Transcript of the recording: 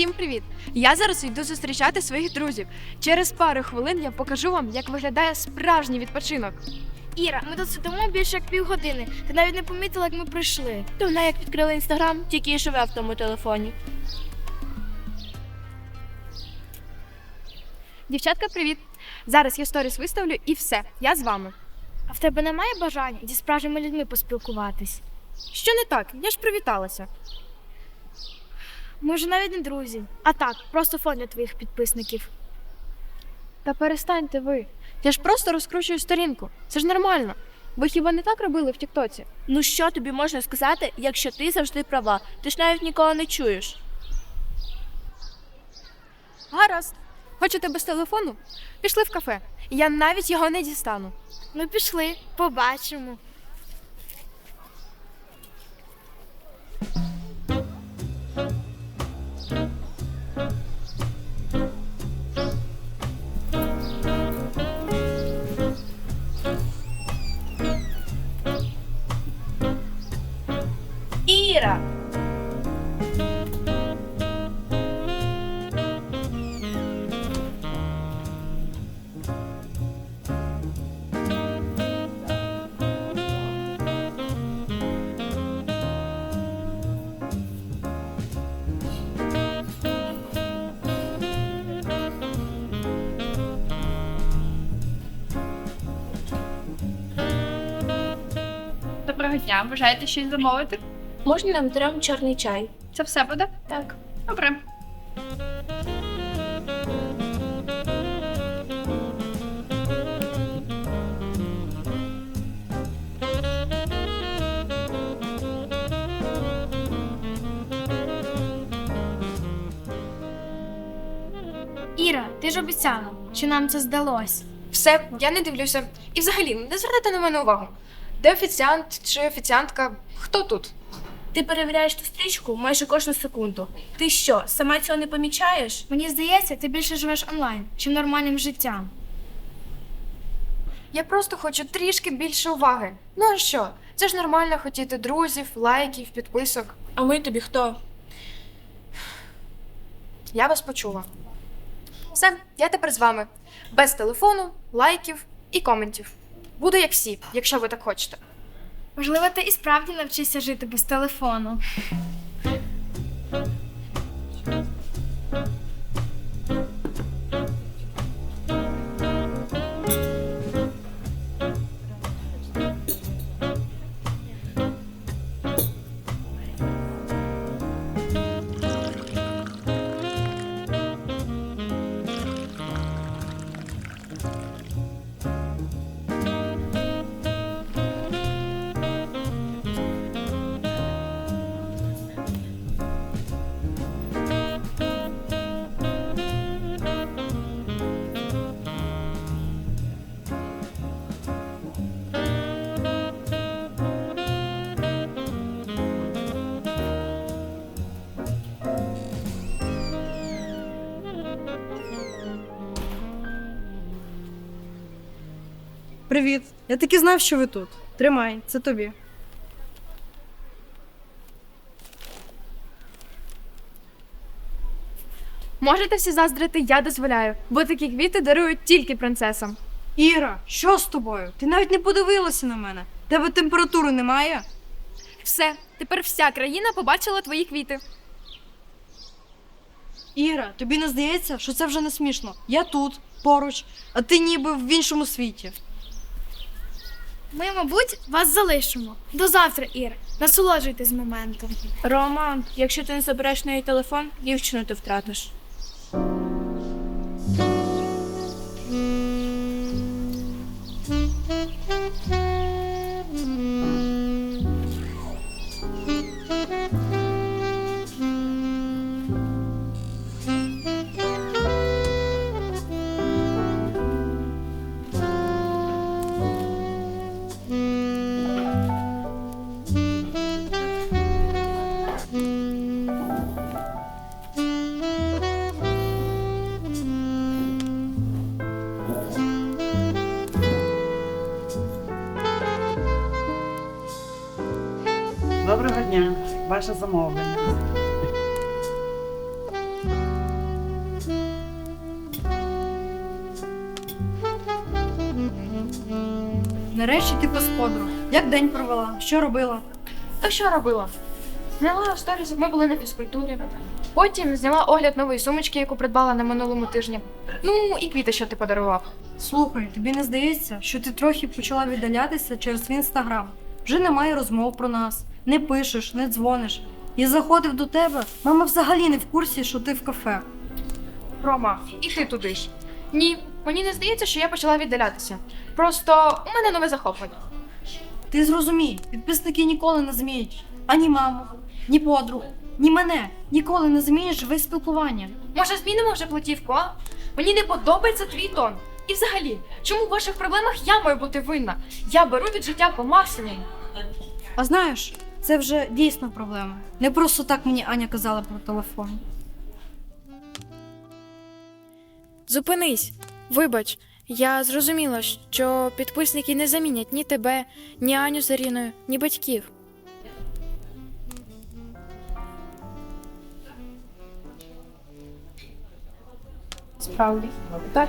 Всім привіт! Я зараз йду зустрічати своїх друзів. Через пару хвилин я покажу вам, як виглядає справжній відпочинок. Іра, ми тут сидимо більше як півгодини. Ти навіть не помітила, як ми прийшли. То вона як відкрила інстаграм, тільки і живе в тому телефоні. Дівчатка, привіт! Зараз я сторіс виставлю і все. Я з вами. А в тебе немає бажання зі справжніми людьми поспілкуватись? Що не так? Я ж привіталася. Ми вже навіть не друзі. А так, просто фон для твоїх підписників. Та перестаньте ви. Я ж просто розкручую сторінку. Це ж нормально. Ви хіба не так робили в Тіктоці? Ну що тобі можна сказати, якщо ти завжди права? Ти ж навіть нікого не чуєш. Гаразд. Хочете без телефону? Пішли в кафе. Я навіть його не дістану. Ну пішли, побачимо. Доброго дня, бажаєте щось замовити? Можна нам трьом чорний чай? Це все буде? Так. Добре. Іра, ти ж обіцяла, що нам це здалось. Все, я не дивлюся. І взагалі, не звертайте на мене увагу. Де офіціант чи офіціантка? Хто тут? Ти перевіряєш ту стрічку майже кожну секунду. Ти що, сама цього не помічаєш? Мені здається, ти більше живеш онлайн, чим нормальним життям. Я просто хочу трішки більше уваги. Ну а що? Це ж нормально хотіти друзів, лайків, підписок. А ми тобі хто? Я вас почула. Все, я тепер з вами. Без телефону, лайків і коментів. Буду як всі, якщо ви так хочете. Можливо, ти і справді навчишся жити без телефону. Привіт. Я таки знав, що ви тут. Тримай, це тобі. Можете всі заздрити, я дозволяю, бо такі квіти дарують тільки принцесам. Іра, що з тобою? Ти навіть не подивилася на мене. Тебе температури немає? Все, тепер вся країна побачила твої квіти. Іра, тобі не здається, що це вже не смішно. Я тут, поруч, а ти ніби в іншому світі. Ми, мабуть, вас залишимо. До завтра, Ір. Насолоджуйтесь моментом. Рома, якщо ти не забереш неї телефон, дівчину ти втратиш. Доброго дня, ваше замовлення. Нарешті ти без подруг. Як день провела? Що робила? Та що робила? Зняла сторіс, ми були на фізкультурі. Потім зняла огляд нової сумочки, яку придбала на минулому тижні. Ну і квіти, що ти подарував. Слухай, тобі не здається, що ти трохи почала віддалятися через інстаграм. Вже немає розмов про нас не пишеш, не дзвониш. Я заходив до тебе, мама взагалі не в курсі, що ти в кафе. Рома, і ти туди ж. Ні, мені не здається, що я почала віддалятися. Просто у мене нове захоплення. Ти зрозумій, підписники ніколи не зміють ані маму, ні подруг, ні мене. Ніколи не змієш живе спілкування. Може, змінимо вже платівку, а? Мені не подобається твій тон. І взагалі, чому в ваших проблемах я маю бути винна? Я беру від життя по максимуму. А знаєш, це вже дійсно проблема. Не просто так мені Аня казала про телефон. Зупинись. Вибач, я зрозуміла, що підписники не замінять ні тебе, ні Аню з Аріною, ні батьків. Справді. Так.